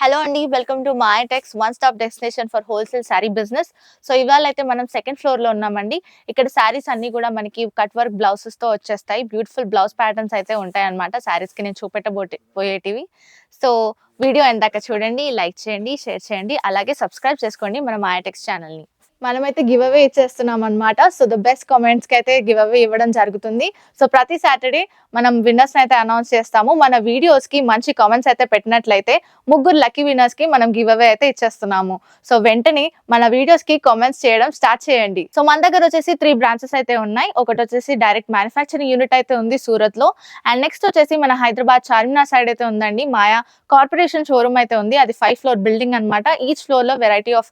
Hello అండి welcome to my Tex one stop destination for wholesale sari business so ఇవాళ అయితే మనం second ఫ్లోర్లో ఉన్నామండి. ఇక్కడ శారీస్ అన్ని కూడా మనకి కట్ వర్క్ బ్లౌజెస్తో వచ్చేస్తాయి. బ్యూటిఫుల్ బ్లౌజ్ ప్యాటర్న్స్ అయితే ఉంటాయి అనమాట శారీస్కి నేను చూపెట్టబోటి పోయేటివి. సో వీడియో ఎందాక చూడండి లైక్ చేయండి షేర్ చేయండి. అలాగే సబ్స్క్రైబ్ చేసుకోండి మన మాయాటెక్స్ ఛానల్ని మనమైతే గివ్ అవే ఇచ్చేస్తున్నాం అనమాట సో ద బెస్ట్ కామెంట్స్కి అయితే గివ్ అవే ఇవ్వడం జరుగుతుంది. సో ప్రతి సాటర్డే మనం విన్నర్స్ అయితే అనౌన్స్ చేస్తాము. మన వీడియోస్కి మంచి కామెంట్స్ అయితే పెట్టినట్లయితే ముగ్గురు లక్కీ విన్నర్స్కి మనం గివ్ అవే అయితే ఇచ్చేస్తున్నాము. సో వెంటనే మన వీడియోస్కి కామెంట్స్ చేయడం స్టార్ట్ చేయండి. సో మన దగ్గర వచ్చేసి త్రీ బ్రాంచెస్ అయితే ఉన్నాయి. ఒకటి వచ్చేసి డైరెక్ట్ మ్యానుఫ్యాక్చరింగ్ యూనిట్ అయితే ఉంది సూరత్లో అండ్ నెక్స్ట్ వచ్చేసి మన హైదరాబాద్ చార్మినార్ సైడ్ అయితే ఉందండి. మాయా కార్పొరేషన్ షోరూమ్ అయితే ఉంది. అది ఫైవ్ ఫ్లోర్ బిల్డింగ్ అన్నమాట. ఈచ్ ఫ్లోర్లో వెరైటీ ఆఫ్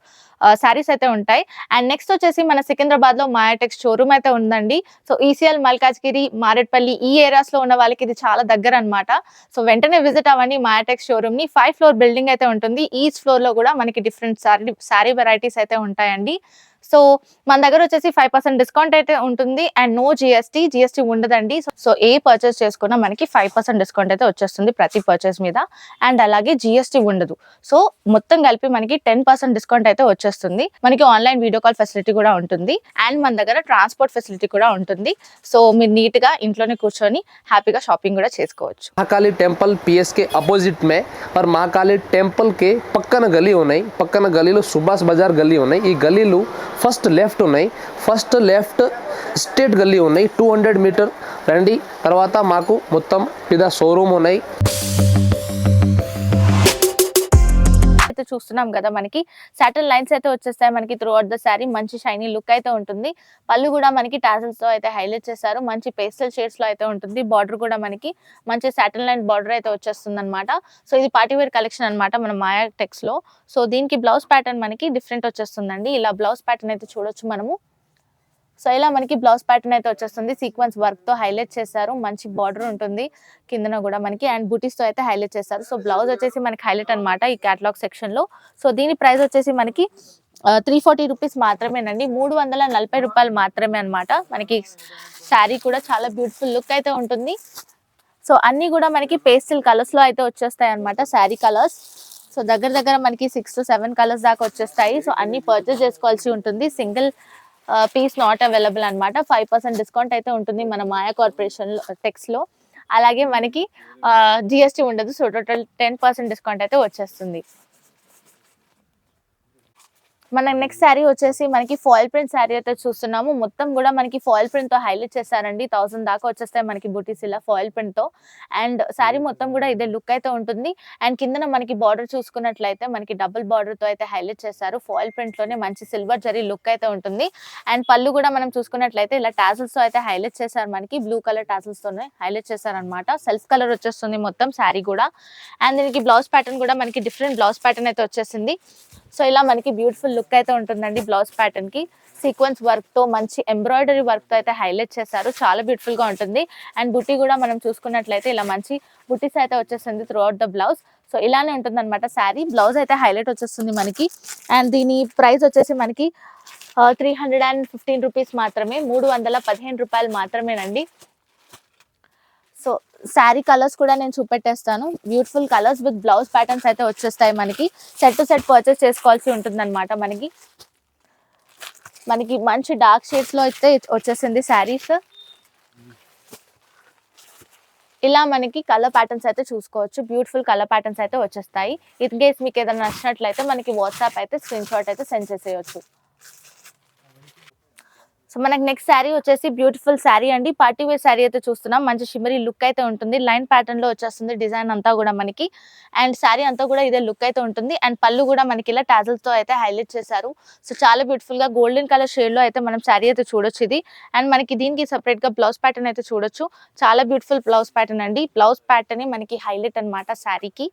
శారీస్ అయితే ఉంటాయి. అండ్ నెక్స్ట్ వచ్చేసి మన సికింద్రాబాద్లో మాయాటెక్స్ షోరూమ్ అయితే ఉందండి. సో ఈసీఎల్ మల్కాజ్గిరి మారేట్పల్లి ఈ ఏరియాస్లో ఉన్న వాళ్ళకి ఇది చాలా దగ్గర అన్నమాట. సో వెంటనే విజిట్ అవ్వండి మాయాటెక్స్ షోరూమ్ని. ఫైవ్ ఫ్లోర్ బిల్డింగ్ అయితే ఉంటుంది. ఈచ్ ఫ్లోర్లో కూడా మనకి డిఫరెంట్ శారీ శారీ వెరైటీస్ అయితే ఉంటాయండి. సో మన దగ్గర వచ్చేసి ఫైవ్ పర్సెంట్ డిస్కౌంట్ అయితే ఉంటుంది. అండ్ నో జిఎస్టీ జిఎస్టీ ఉండదండి. సో ఏ పర్చేస్ చేసుకున్నా మనకి ఫైవ్ పర్సెంట్ డిస్కౌంట్ అయితే వచ్చేస్తుంది ప్రతి పర్చేస్ మీద. అండ్ అలాగే జిఎస్టీ ఉండదు. సో మొత్తం కలిపి మనకి టెన్ పర్సెంట్ డిస్కౌంట్ అయితే వచ్చేస్తుంది. మనకి ఆన్లైన్ వీడియో కాల్ ఫెసిలిటీ కూడా ఉంటుంది. అండ్ మన దగ్గర ట్రాన్స్పోర్ట్ ఫెసిలిటీ కూడా ఉంటుంది. సో మీరు నీట్గా ఇంట్లోనే కూర్చొని హ్యాపీగా షాపింగ్ కూడా చేసుకోవచ్చు. మహాకాళి టెంపుల్ పిఎస్కే అపోజిట్ మే. మరి మహాకాళి టెంపుల్ కే పక్కన గలీ ఉన్నాయి. పక్కన గలీలో సుభాష్ బజార్ గలీ ఉన్నాయి. ఈ గలీలు ఫస్ట్ లెఫ్ట్ ఉన్నాయి. ఫస్ట్ లెఫ్ట్ స్ట్రేట్ గల్లీ ఉన్నాయి. టూ హండ్రెడ్ మీటర్ రండి. తర్వాత మాకు మొత్తం మీద షోరూమ్ ఉన్నాయి. చూస్తున్నాం కదా మనకి. సాటిల్ లైన్స్ అయితే వచ్చేస్తాయి మనకి త్రూ అవుట్ ద శారీ మంచి షైనీ లుక్ అయితే ఉంటుంది. పళ్ళు కూడా మనకి టాసల్స్తో అయితే హైలైట్ చేశారు. మంచి పేస్టల్ షేడ్స్లో అయితే ఉంటుంది. బార్డర్ కూడా మనకి మంచి సాటిల్ లైన్ బార్డర్ అయితే వచ్చేస్తుంది అనమాట సో ఇది పార్టీ వేర్ కలెక్షన్ అనమాట మన మాయా టెక్స్లో. సో దీనికి బ్లౌజ్ ప్యాటర్న్ మనకి డిఫరెంట్ వచ్చేస్తుందండి. ఇలా బ్లౌజ్ ప్యాటర్న్ అయితే చూడొచ్చు మనము. సో ఇలా మనకి బ్లౌజ్ ప్యాటర్న్ అయితే వచ్చేస్తుంది. సీక్వెన్స్ వర్క్తో హైలైట్ చేశారు. మంచి బార్డర్ ఉంటుంది. కిందన కూడా మనకి అండ్ బూటీస్తో అయితే హైలైట్ చేశారు. సో బ్లౌజ్ వచ్చేసి మనకి హైలైట్ అనమాట ఈ కేటలాగ్ సెక్షన్లో. సో దీని ప్రైస్ వచ్చేసి మనకి త్రీ ఫార్టీ రూపీస్ మాత్రమేనండి. మూడు వందల నలభై రూపాయలు మాత్రమే అనమాట మనకి శారీ కూడా చాలా బ్యూటిఫుల్ లుక్ అయితే ఉంటుంది. సో అన్ని కూడా మనకి పేస్టిల్ కలర్స్లో అయితే వచ్చేస్తాయి అనమాట శారీ కలర్స్ సో దగ్గర దగ్గర మనకి సిక్స్ టు సెవెన్ కలర్స్ దాకా వచ్చేస్తాయి. సో అన్ని పర్చేస్ చేసుకోవాల్సి ఉంటుంది. సింగిల్ పీస్ నాట్ అవైలబుల్ అనమాట ఫైవ్ పర్సెంట్ డిస్కౌంట్ అయితే ఉంటుంది మన మాయా కార్పొరేషన్ టెక్స్లో. అలాగే మనకి జిఎస్టీ ఉండదు so total ten percent discount అయితే వచ్చేస్తుంది. మన నెక్స్ట్ శారీ వచ్చేసి మనకి ఫాయిల్ ప్రింట్ శారీ అయితే చూస్తున్నాము. మొత్తం కూడా మనకి ఫాయిల్ ప్రింట్తో హైలైట్ చేశారండి థౌసండ్ దాకా వచ్చేస్తాయి మనకి బుటీస్ ఇలా ఫాయిల్ ప్రింట్తో. అండ్ శారీ మొత్తం కూడా ఇదే లుక్ అయితే ఉంటుంది. అండ్ కిందన మనకి బార్డర్ చూసుకున్నట్లయితే మనకి డబుల్ బార్డర్తో అయితే హైలైట్ చేశారు. ఫాయిల్ ప్రింట్లోనే మంచి సిల్వర్ జరీ లుక్ అయితే ఉంటుంది. అండ్ పళ్ళు కూడా మనం చూసుకున్నట్లయితే ఇలా టాజిల్స్తో అయితే హైలైట్ చేశారు మనకి. బ్లూ కలర్ టాజిల్స్ తోనే హైలైట్ చేశారు అనమాట సెల్ఫ్ కలర్ వచ్చేస్తుంది మొత్తం శారీ కూడా. అండ్ దీనికి బ్లౌజ్ ప్యాటర్న్ కూడా మనకి డిఫరెంట్ బ్లౌజ్ ప్యాటర్న్ అయితే వచ్చేసింది. సో ఇలా మనకి బ్యూటిఫుల్ లుక్ అయితే ఉంటుందండి బ్లౌజ్ ప్యాటర్న్కి. సీక్వెన్స్ వర్క్తో మంచి ఎంబ్రాయిడరీ వర్క్తో అయితే హైలైట్ చేశారు. చాలా బ్యూటిఫుల్గా ఉంటుంది. అండ్ బుట్టి కూడా మనం చూసుకున్నట్లయితే ఇలా మంచి బుట్టీస్ అయితే వచ్చేస్తుంది through out the blouse so ఇలానే ఉంటుంది అనమాట శారీ బ్లౌజ్ అయితే హైలైట్ వచ్చేస్తుంది మనకి. అండ్ దీని ప్రైస్ వచ్చేసి మనకి three hundred and fifteen rupees మాత్రమే. మూడు వందల పదిహేను రూపాయలు మాత్రమేనండి. సో శారీ కలర్స్ కూడా నేను చూపెట్టేస్తాను. Beautiful colours with blouse patterns అయితే వచ్చేస్తాయి మనకి. సెట్ టు సెట్ పర్చేస్ చేసుకోవాల్సి ఉంటుంది అనమాట మనకి. మనకి మంచి డార్క్ షేడ్స్లో అయితే వచ్చేసింది శారీస్. ఇలా మనకి కలర్ ప్యాటర్న్స్ అయితే చూసుకోవచ్చు. బ్యూటిఫుల్ కలర్ ప్యాటర్న్స్ అయితే వచ్చేస్తాయి. ఇన్ కేస్ మీకు ఏదైనా నచ్చినట్లయితే మనకి వాట్సాప్ అయితే స్క్రీన్ షాట్ అయితే సెండ్ చేసేయచ్చు. సో మనకి నెక్స్ట్ శారీ వచ్చేసి బ్యూటిఫుల్ శారీ అండి. పార్టీ వేర్ శారీ అయితే చూస్తున్నాం. మంచి షిమరీ లుక్ అయితే ఉంటుంది. లైన్ ప్యాటర్న్లో వచ్చేస్తుంది డిజైన్ అంతా కూడా మనకి. అండ్ శారీ అంతా కూడా ఇదే లుక్ అయితే ఉంటుంది. అండ్ పళ్ళు కూడా మనకి ఇలా టాజల్స్తో అయితే హైలైట్ చేశారు. సో చాలా బ్యూటిఫుల్గా గోల్డెన్ కలర్ షేడ్లో అయితే మనం శారీ అయితే చూడొచ్చు ఇది. అండ్ మనకి దీనికి సెపరేట్గా బ్లౌజ్ ప్యాటర్న్ అయితే చూడొచ్చు. చాలా బ్యూటిఫుల్ బ్లౌజ్ ప్యాటర్న్ అండి. బ్లౌజ్ ప్యాటర్న్ మనకి హైలైట్ అన్నమాట శారీకి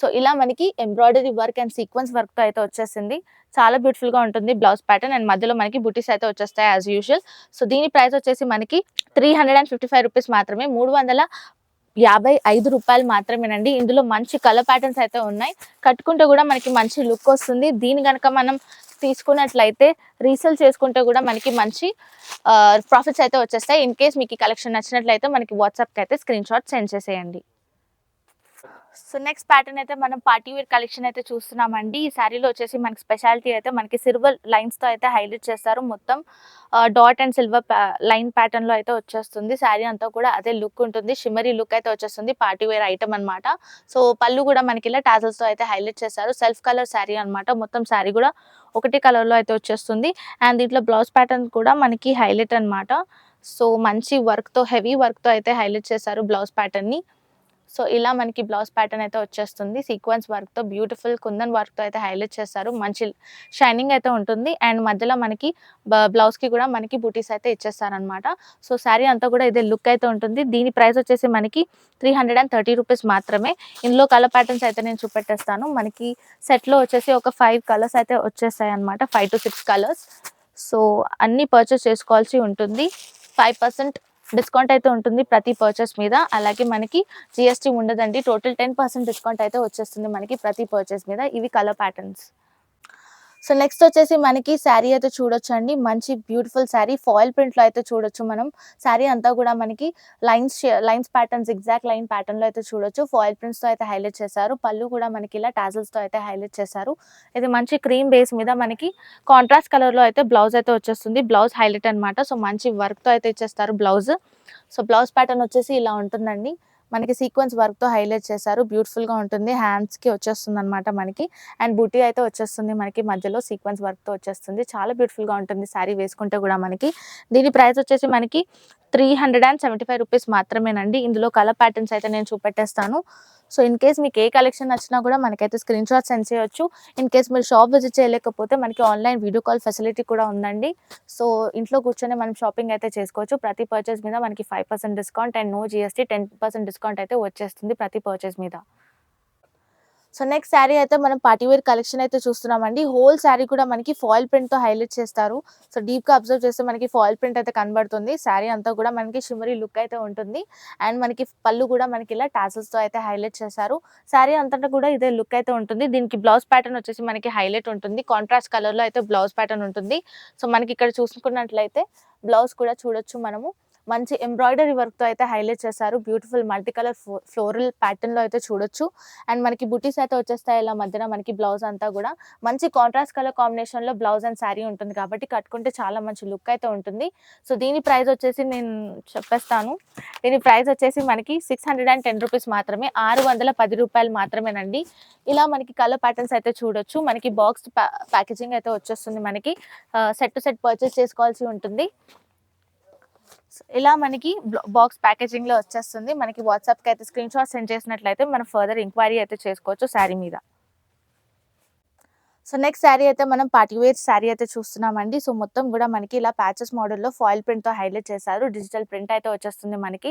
సో ఇలా మనకి ఎంబ్రాయిడరీ వర్క్ అండ్ సీక్వెన్స్ వర్క్తో అయితే వచ్చేసింది. చాలా బ్యూటిఫుల్గా ఉంటుంది బ్లౌజ్ ప్యాటర్న్ అండ్ మధ్యలో మనకి బుటీస్ అయితే వచ్చేస్తాయి యాజ్ యూజువల్ సో దీని ప్రైస్ వచ్చేసి మనకి three hundred and fifty five rupees మాత్రమే. మూడు వందల యాభై ఐదు రూపాయలు మాత్రమేనండి. ఇందులో మంచి కలర్ ప్యాటర్న్స్ అయితే ఉన్నాయి. కట్టుకుంటే కూడా మనకి మంచి లుక్ వస్తుంది. దీని కనుక మనం తీసుకున్నట్లయితే రీసేల్ చేసుకుంటే కూడా మనకి మంచి ప్రాఫిట్స్ అయితే వచ్చేస్తాయి. ఇన్ కేస్ మీకు ఈ కలెక్షన్ నచ్చినట్లయితే మనకి వాట్సాప్కి అయితే స్క్రీన్ షాట్ సెండ్ చేసేయండి. సో నెక్స్ట్ ప్యాటర్న్ అయితే మనం పార్టీ వేర్ కలెక్షన్ అయితే చూస్తున్నామండి. ఈ శారీలో వచ్చేసి మనకి స్పెషాలిటీ అయితే మనకి సిల్వర్ లైన్స్తో అయితే హైలైట్ చేస్తారు. మొత్తం డాట్ అండ్ సిల్వర్ లైన్ ప్యాటర్న్లో అయితే వచ్చేస్తుంది. శారీ అంతా కూడా అదే లుక్ ఉంటుంది. షిమరీ లుక్ అయితే వచ్చేస్తుంది. పార్టీ వేర్ ఐటమ్ అనమాట సో పళ్ళు కూడా మనకి ఇలా tassels తో అయితే హైలైట్ చేస్తారు సెల్ఫ్ కలర్ శారీ అనమాట మొత్తం శారీ కూడా ఒకటి కలర్లో అయితే వచ్చేస్తుంది. అండ్ దీంట్లో బ్లౌజ్ ప్యాటర్న్ కూడా మనకి హైలైట్ అనమాట సో మంచి వర్క్తో హెవీ వర్క్తో అయితే హైలైట్ చేశారు బ్లౌజ్ ప్యాటర్న్ని. సో ఇలా మనకి బ్లౌజ్ ప్యాటర్న్ అయితే వచ్చేస్తుంది. సీక్వెన్స్ వర్క్తో బ్యూటిఫుల్ కుందన్ వర్క్తో అయితే హైలైట్ చేస్తారు మంచి షైనింగ్ అయితే ఉంటుంది. అండ్ మధ్యలో మనకి బ్లౌజ్కి కూడా మనకి బూటీస్ అయితే ఇచ్చేస్తారనమాట సో శారీ అంతా కూడా ఇదే లుక్ అయితే ఉంటుంది. దీని ప్రైస్ వచ్చేసి మనకి three hundred and thirty rupees మాత్రమే. ఇందులో కలర్ ప్యాటర్న్స్ అయితే నేను చూపెట్టేస్తాను. మనకి సెట్లో వచ్చేసి ఒక ఫైవ్ కలర్స్ అయితే వచ్చేస్తాయి అనమాట five to six colours. So అన్నీ పర్చేస్ చేసుకోవాల్సి ఉంటుంది. ఫైవ్ పర్సెంట్ డిస్కౌంట్ అయితే ఉంటుంది ప్రతి పర్చేస్ మీద. అలాగే మనకి జిఎస్టీ ఉండదండి. టోటల్ టెన్ పర్సెంట్ డిస్కౌంట్ అయితే వచ్చేస్తుంది మనకి ప్రతి పర్చేస్ మీద. ఇవి కలర్ ప్యాటర్న్స్ సో నెక్స్ట్ వచ్చేసి మనకి శారీ అయితే చూడొచ్చు అండి మంచి బ్యూటిఫుల్ శారీ ఫాయిల్ ప్రింట్లో అయితే చూడొచ్చు మనం. శారీ అంతా కూడా మనకి lines lines patterns exact line ప్యాటర్న్లో అయితే చూడొచ్చు. ఫాయిల్ ప్రింట్స్తో అయితే హైలైట్ చేశారు. పళ్ళు కూడా మనకి ఇలా టాజల్స్తో తో అయితే హైలైట్ చేశారు. ఇది మంచి క్రీమ్ బేస్ మీద మనకి కాంట్రాస్ట్ కలర్లో అయితే బ్లౌజ్ అయితే వచ్చేస్తుంది. బ్లౌజ్ హైలైట్ అన్నమాట. సో మంచి వర్క్తో అయితే ఇచ్చేస్తారు బ్లౌజ్ సో బ్లౌజ్ ప్యాటర్న్ వచ్చేసి ఇలా ఉంటుందండి. మనకి సీక్వెన్స్ వర్క్తో హైలైట్ చేశారు. బ్యూటిఫుల్గా ఉంటుంది. హ్యాండ్స్కి వచ్చేస్తుంది అనమాట మనకి. అండ్ బుటీ అయితే వచ్చేస్తుంది మనకి మధ్యలో. సీక్వెన్స్ వర్క్తో వచ్చేస్తుంది. చాలా బ్యూటిఫుల్గా ఉంటుంది శారీ వేసుకుంటే కూడా మనకి. దీని ప్రైస్ వచ్చేసి మనకి three hundred and seventy five rupees మాత్రమేనండి. ఇందులో కలర్ ప్యాటర్న్స్ అయితే నేను చూపెట్టేస్తాను. సో ఇన్ కేస్ మీకు ఏ కలెక్షన్ నచ్చినా కూడా మనకైతే స్క్రీన్ షాట్ సెండ్ చేయొచ్చు. ఇన్ కేస్ మీరు షాప్ విజిట్ చేయలేకపోతే మనకి ఆన్లైన్ వీడియో కాల్ ఫెసిలిటీ కూడా ఉందండి. సో ఇంట్లో కూర్చొని మనం షాపింగ్ అయితే చేసుకోవచ్చు. ప్రతి పర్చేస్ మీద మనకి five percent discount and no GST ten percent discount అయితే వచ్చేస్తుంది ప్రతి పర్చేస్ మీద. సో నెక్స్ట్ శారీ అయితే మనం పార్టీవేర్ కలెక్షన్ అయితే చూస్తున్నామండి. హోల్ శారీ కూడా మనకి ఫాయిల్ ప్రింట్తో హైలైట్ చేస్తారు. సో డీప్గా అబ్జర్వ్ చేస్తే మనకి ఫాయిల్ ప్రింట్ అయితే కనబడుతుంది. శారీ అంతా కూడా మనకి షిమరీ లుక్ అయితే ఉంటుంది. అండ్ మనకి పళ్ళు కూడా మనకి ఇలా టాసల్స్తో తో అయితే హైలైట్ చేశారు. శారీ అంతటా కూడా ఇదే లుక్ అయితే ఉంటుంది. దీనికి బ్లౌజ్ ప్యాటర్న్ వచ్చేసి మనకి హైలైట్ ఉంటుంది. కాంట్రాస్ట్ కలర్లో అయితే బ్లౌజ్ ప్యాటర్న్ ఉంటుంది. సో మనకి ఇక్కడ చూసుకున్నట్లయితే బ్లౌజ్ కూడా చూడొచ్చు మనము. మంచి ఎంబ్రాయిడరీ వర్క్తో అయితే హైలైట్ చేశారు. బ్యూటిఫుల్ మల్టీ కలర్ ఫ్లోరల్ ప్యాటర్న్లో అయితే చూడొచ్చు. అండ్ మనకి బుటీస్ అయితే వచ్చేస్తాయి ఇలా మధ్యన మనకి బ్లౌజ్ అంతా కూడా. మంచి కాంట్రాస్ట్ కలర్ కాంబినేషన్లో బ్లౌజ్ అండ్ శారీ ఉంటుంది కాబట్టి కట్టుకుంటే చాలా మంచి లుక్ అయితే ఉంటుంది. సో దీని ప్రైస్ వచ్చేసి నేను చెప్పేస్తాను. దీని ప్రైస్ వచ్చేసి మనకి six hundred and ten rupees మాత్రమే. ఆరు వందల పది రూపాయలు మాత్రమేనండి. ఇలా మనకి కలర్ ప్యాటర్న్స్ అయితే చూడొచ్చు. మనకి బాక్స్ ప్యాకేజింగ్ అయితే వచ్చేస్తుంది మనకి. సెట్ టు సెట్ పర్చేస్ చేసుకోవాల్సి ఉంటుంది. ఇలా మనకి బాక్స్ ప్యాకేజింగ్లో వచ్చేస్తుంది. మనకి వాట్సాప్కి అయితే స్క్రీన్ షాట్ సెండ్ చేసినట్లయితే మనం ఫర్దర్ ఎంక్వైరీ అయితే చేసుకోవచ్చు శారీ మీద. సో నెక్స్ట్ శారీ అయితే మనం పార్టీవేర్ శారీ అయితే చూస్తున్నామండి. సో మొత్తం కూడా మనకి ఇలా ప్యాచెస్ మోడల్లో ఫాయిల్ ప్రింట్తో హైలైట్ చేశారు. డిజిటల్ ప్రింట్ అయితే వచ్చేస్తుంది మనకి.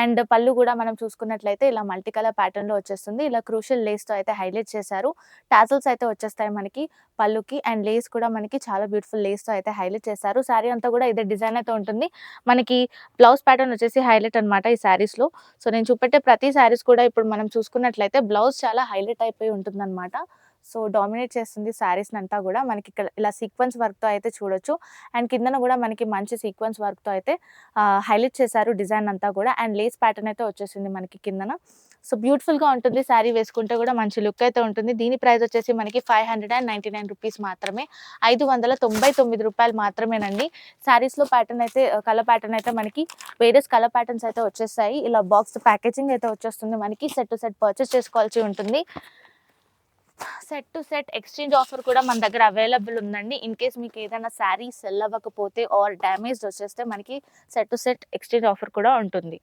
అండ్ పళ్ళు కూడా మనం చూసుకున్నట్లయితే ఇలా మల్టీ కలర్ ప్యాటర్న్లో వచ్చేస్తుంది. ఇలా క్రూషియల్ లేస్తో అయితే హైలైట్ చేశారు. టాజల్స్ అయితే వచ్చేస్తాయి మనకి పళ్ళుకి. అండ్ లేస్ కూడా మనకి చాలా బ్యూటిఫుల్ లేస్తో అయితే హైలైట్ చేశారు. శారీ అంతా కూడా ఇదే డిజైన్ అయితే ఉంటుంది. మనకి బ్లౌజ్ ప్యాటర్న్ వచ్చేసి హైలైట్ అనమాట ఈ శారీస్లో. సో నేను చూపెట్టే ప్రతి శారీస్ కూడా ఇప్పుడు మనం చూసుకున్నట్లయితే బ్లౌజ్ చాలా హైలైట్ అయిపోయి ఉంటుంది సో డామినేట్ చేస్తుంది శారీస్ అంతా కూడా. మనకి ఇక్కడ ఇలా సీక్వెన్స్ వర్క్తో అయితే చూడొచ్చు. అండ్ కిందన కూడా మనకి మంచి సీక్వెన్స్ వర్క్తో అయితే హైలైట్ చేశారు డిజైన్ అంతా కూడా. అండ్ లేస్ ప్యాటర్న్ అయితే వచ్చేసింది మనకి కిందన. సో బ్యూటిఫుల్గా ఉంటుంది శారీ వేసుకుంటే కూడా మంచి లుక్ అయితే ఉంటుంది. దీని ప్రైస్ వచ్చేసి మనకి five hundred and ninety nine rupees మాత్రమే. ఐదు వందల తొంభై తొమ్మిది రూపాయలు మాత్రమేనండి. శారీస్లో ప్యాటర్న్ అయితే కలర్ ప్యాటర్న్ అయితే మనకి వేరియస్ కలర్ ప్యాటర్న్స్ అయితే వచ్చేస్తాయి. ఇలా బాక్స్ ప్యాకేజింగ్ అయితే వచ్చేస్తుంది మనకి. సెట్ టు సెట్ పర్చేస్ చేసుకోవాల్సి ఉంటుంది. Set to set exchange offer కూడా మన దగ్గర అవైలబుల్ ఉందండి. ఇన్ కేస్ మీకు ఏదైనా శారీ సెల్ అవ్వకపోతే ఆర్ డ్యామేజ్ వచ్చేస్తే మనకి set to set exchange offer కూడా ఉంటుంది.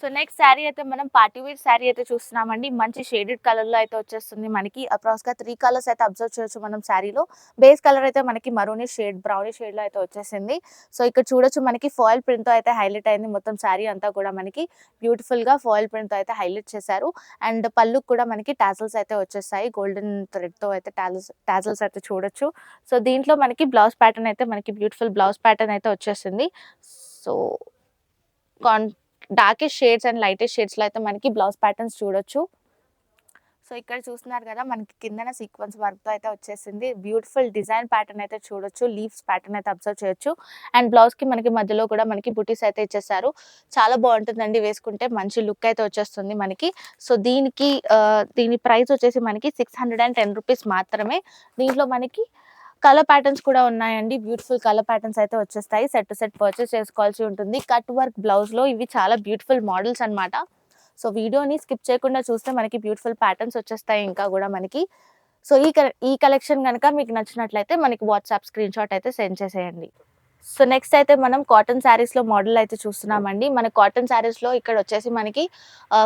సో నెక్స్ట్ శారీ అయితే మనం పార్టీ వేర్ శారీ అయితే చూస్తున్నామండి. మంచి షేడెడ్ కలర్లో అయితే వచ్చేస్తుంది మనకి. అప్రాక్స్గా త్రీ కలర్స్ అయితే అబ్జర్వ్ చేయొచ్చు మనం శారీలో. బేస్ కలర్ అయితే మనకి మరూని షేడ్ బ్రౌనీ షేడ్లో అయితే వచ్చేసింది. సో ఇక్కడ చూడొచ్చు మనకి ఫాయిల్ ప్రింట్తో అయితే హైలైట్ అయింది మొత్తం శారీ అంతా కూడా మనకి. బ్యూటిఫుల్గా ఫాయిల్ ప్రింట్తో అయితే హైలైట్ చేశారు. అండ్ పళ్ళు కూడా మనకి టాజల్స్ అయితే వచ్చేస్తాయి గోల్డెన్ థ్రెడ్తో అయితే టాజల్స్ టాజల్స్ అయితే చూడొచ్చు. సో దీంట్లో మనకి బ్లౌజ్ ప్యాటర్న్ అయితే మనకి బ్యూటిఫుల్ బ్లౌజ్ ప్యాటర్న్ అయితే వచ్చేసింది. సో కాన్ డార్కెస్ట్ షేడ్స్ అండ్ లైటెస్ట్ షేడ్స్లో అయితే మనకి బ్లౌజ్ ప్యాటర్న్స్ చూడొచ్చు. సో ఇక్కడ చూస్తున్నారు కదా మనకి కిందన సీక్వెన్స్ వర్క్తో అయితే వచ్చేసింది. బ్యూటిఫుల్ డిజైన్ ప్యాటర్న్ అయితే చూడొచ్చు లీవ్స్ ప్యాటర్న్ అయితే అబ్జర్వ్ చేయొచ్చు. అండ్ బ్లౌజ్కి మనకి మధ్యలో కూడా మనకి బుటీస్ అయితే ఇచ్చేసారు. చాలా బాగుంటుందండి వేసుకుంటే మంచి లుక్ అయితే వచ్చేస్తుంది మనకి. సో దీనికి దీని ప్రైస్ వచ్చేసి మనకి six hundred and ten rupees మాత్రమే. దీంట్లో మనకి కలర్ ప్యాటర్న్స్ కూడా ఉన్నాయండి. బ్యూటిఫుల్ కలర్ ప్యాటర్న్స్ అయితే వచ్చేస్తాయి. సెట్ టు సెట్ పర్చేస్ చేసుకోవాల్సి ఉంటుంది. కట్ వర్క్ బ్లౌజ్లో ఇవి చాలా బ్యూటిఫుల్ మోడల్స్ అన్నమాట. సో వీడియోని స్కిప్ చేయకుండా చూస్తే మనకి బ్యూటిఫుల్ ప్యాటర్న్స్ వచ్చేస్తాయి ఇంకా కూడా మనకి. సో ఈ ఈ కలెక్షన్ కనుక మీకు నచ్చినట్లయితే మనకి వాట్సాప్ స్క్రీన్ షాట్ అయితే సెండ్ చేసేయండి. సో నెక్స్ట్ అయితే మనం కాటన్ శారీస్లో మోడల్ అయితే చూస్తున్నామండి. మన కాటన్ శారీస్లో ఇక్కడ వచ్చేసి మనకి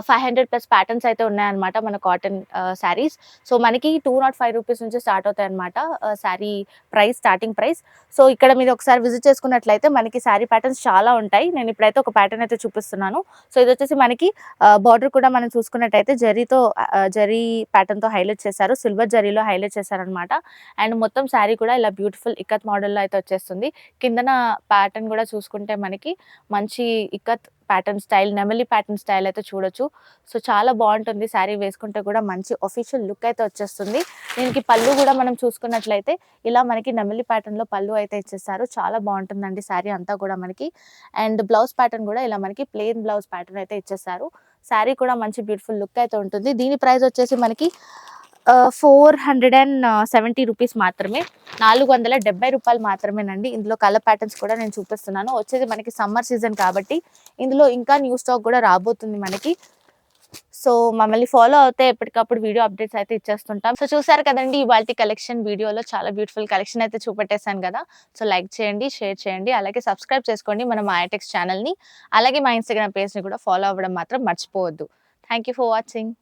ఫైవ్ హండ్రెడ్ ప్లస్ ప్యాటర్న్స్ అయితే ఉన్నాయన్నమాట మన కాటన్ శారీస్ సో మనకి టూ నాట్ ఫైవ్ రూపీస్ నుంచి స్టార్ట్ అవుతాయి అనమాట sari price starting price so ఇక్కడ మీరు ఒకసారి విజిట్ చేసుకున్నట్లయితే మనకి శారీ ప్యాటర్న్స్ చాలా ఉంటాయి. నేను ఇప్పుడైతే ఒక ప్యాటర్న్ అయితే చూపిస్తున్నాను. సో ఇది వచ్చేసి మనకి బార్డర్ కూడా మనం చూసుకున్నట్టయితే జరీతో జరీ ప్యాటర్న్తో హైలైట్ చేశారు. సిల్వర్ జరీలో హైలైట్ చేశారనమాట అండ్ మొత్తం శారీ కూడా ఇలా బ్యూటిఫుల్ ఇక్కత్ మోడల్లో అయితే వచ్చేస్తుంది. కింద కిందన ప్యాటర్న్ కూడా చూసుకుంటే మనకి మంచి ఇక్కత్ ప్యాటర్న్ స్టైల్ నెమలి ప్యాటర్న్ స్టైల్ అయితే చూడొచ్చు. సో చాలా బాగుంటుంది శారీ వేసుకుంటే కూడా మంచి ఒఫిషియల్ లుక్ అయితే వచ్చేస్తుంది. దీనికి పళ్ళు కూడా మనం చూసుకున్నట్లయితే ఇలా మనకి నెమలి ప్యాటర్న్లో పళ్ళు అయితే ఇచ్చేస్తారు చాలా బాగుంటుందండి శారీ అంతా కూడా మనకి. అండ్ బ్లౌజ్ ప్యాటర్న్ కూడా ఇలా మనకి ప్లెయిన్ బ్లౌజ్ ప్యాటర్న్ అయితే ఇచ్చేస్తారు శారీ కూడా మంచి బ్యూటిఫుల్ లుక్ అయితే ఉంటుంది. దీని ప్రైస్ వచ్చేసి మనకి four hundred and seventy rupees మాత్రమే. నాలుగు వందల డెబ్బై రూపాయలు మాత్రమేనండి. ఇందులో కలర్ ప్యాటర్న్స్ కూడా నేను చూపిస్తున్నాను. వచ్చేది మనకి సమ్మర్ సీజన్ కాబట్టి ఇందులో ఇంకా న్యూ స్టాక్ కూడా రాబోతుంది మనకి. సో మమ్మల్ని ఫాలో అవుతే ఎప్పటికప్పుడు వీడియో అప్డేట్స్ అయితే ఇచ్చేస్తుంటాం. సో చూసారు కదండి ఇవాళ కలెక్షన్ వీడియోలో చాలా బ్యూటిఫుల్ కలెక్షన్ అయితే చూపెట్టేశాను కదా. సో లైక్ చేయండి షేర్ చేయండి అలాగే సబ్స్క్రైబ్ చేసుకోండి మన మాయాటెక్స్ ఛానల్ని అలాగే మా ఇన్స్టాగ్రామ్ పేజ్ని కూడా ఫాలో అవ్వడం మాత్రం మర్చిపోవద్దు. Thank you for watching